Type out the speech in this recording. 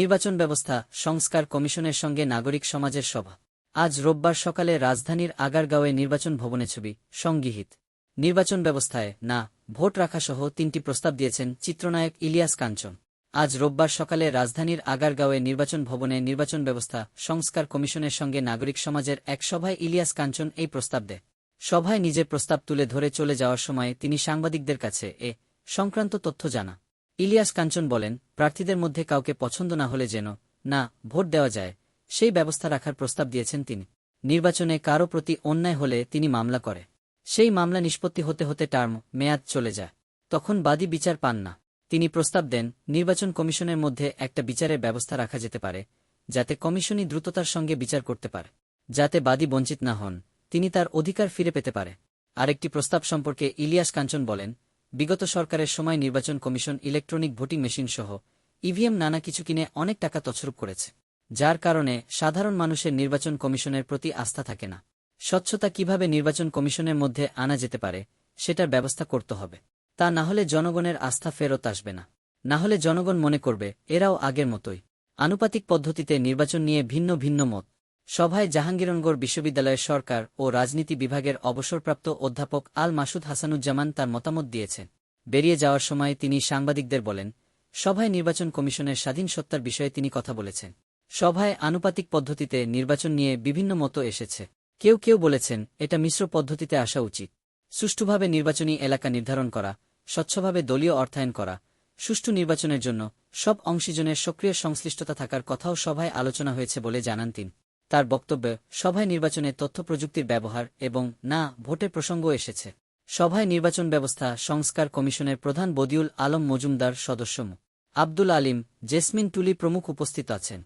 নির্বাচন ব্যবস্থা সংস্কার কমিশনের সঙ্গে নাগরিক সমাজের সভা। আজ রোববার সকালে রাজধানীর আগারগাঁওয়ে নির্বাচন ভবনে ছবি, সংগৃহীত। নির্বাচন ব্যবস্থায় না, ভোট রাখাসহ তিনটি প্রস্তাব দিয়েছেন চিত্রনায়ক ইলিয়াস কাঞ্চন। আজ রোববার সকালে রাজধানীর আগারগাঁওয়ে নির্বাচন ভবনে নির্বাচন ব্যবস্থা সংস্কার কমিশনের সঙ্গে নাগরিক সমাজের এক সভায় ইলিয়াস কাঞ্চন এই প্রস্তাব দেয়। সভায় নিজের প্রস্তাব তুলে ধরে চলে যাওয়ার সময় তিনি সাংবাদিকদের কাছে এ সংক্রান্ত তথ্য জানা ইলিয়াস কাঞ্চন বলেন, প্রার্থীদের মধ্যে কাউকে পছন্দ না হলে যেন, না, ভোট দেওয়া যায়, সেই ব্যবস্থা রাখার প্রস্তাব দিয়েছেন তিনি। নির্বাচনে কারও প্রতি অন্যায় হলে তিনি মামলা করে। সেই মামলা নিষ্পত্তি হতে হতে টার্ম, মেয়াদ চলে যায়। তখন বাদী বিচার পান না। তিনি প্রস্তাব দেন, নির্বাচন কমিশনের মধ্যে একটা বিচারের ব্যবস্থা রাখা যেতে পারে, যাতে কমিশনই দ্রুততার সঙ্গে বিচার করতে পারে, যাতে বাদী বঞ্চিত না হন। তিনি তার অধিকার ফিরে পেতে পারে। আরেকটি প্রস্তাব সম্পর্কে ইলিয়াস কাঞ্চন বলেন বিগত সরকারের সময় নির্বাচন কমিশন ইলেকট্রনিক ভোটিং মেশিন সহ ইভিএম নানা কিছু কিনে অনেক টাকা তছরূপ করেছে, যার কারণে সাধারণ মানুষের নির্বাচন কমিশনের প্রতি আস্থা থাকে না। স্বচ্ছতা কীভাবে নির্বাচন কমিশনের মধ্যে আনা যেতে পারে, সেটার ব্যবস্থা করতে হবে। তা না হলে জনগণের আস্থা ফেরত আসবে না। না হলে জনগণ মনে করবে, এরাও আগের মতোই। আনুপাতিক পদ্ধতিতে নির্বাচন নিয়ে ভিন্ন ভিন্ন মত। সভায় জাহাঙ্গীরনগর বিশ্ববিদ্যালয়ের সরকার ও রাজনীতি বিভাগের অবসরপ্রাপ্ত অধ্যাপক আল মাসুদ হাসানুজ্জামান তার মতামত দিয়েছেন। বেরিয়ে যাওয়ার সময় তিনি সাংবাদিকদের বলেন, সভায় নির্বাচন কমিশনের স্বাধীন সত্তার বিষয়ে তিনি কথা বলেছেন। সভায় আনুপাতিক পদ্ধতিতে নির্বাচন নিয়ে বিভিন্ন মতো এসেছে। কেউ কেউ বলেছেন, এটা মিশ্র পদ্ধতিতে আসা উচিত। সুষ্ঠুভাবে নির্বাচনী এলাকা নির্ধারণ করা, স্বচ্ছভাবে দলীয় অর্থায়ন করা, সুষ্ঠু নির্বাচনের জন্য সব অংশীজনের সক্রিয় সংশ্লিষ্টতা থাকার কথাও সভায় আলোচনা হয়েছে বলে জানান তিনি। তার বক্তব্যে সভায় নির্বাচনে তথ্য প্রযুক্তির ব্যবহার এবং না ভোটের প্রসঙ্গ এসেছে। সভায় নির্বাচন ব্যবস্থা সংস্কার কমিশনের প্রধান বদিউল আলম মজুমদার সদস্য আব্দুল আলিম, জেসমিন টুলি প্রমুখ উপস্থিত আছেন।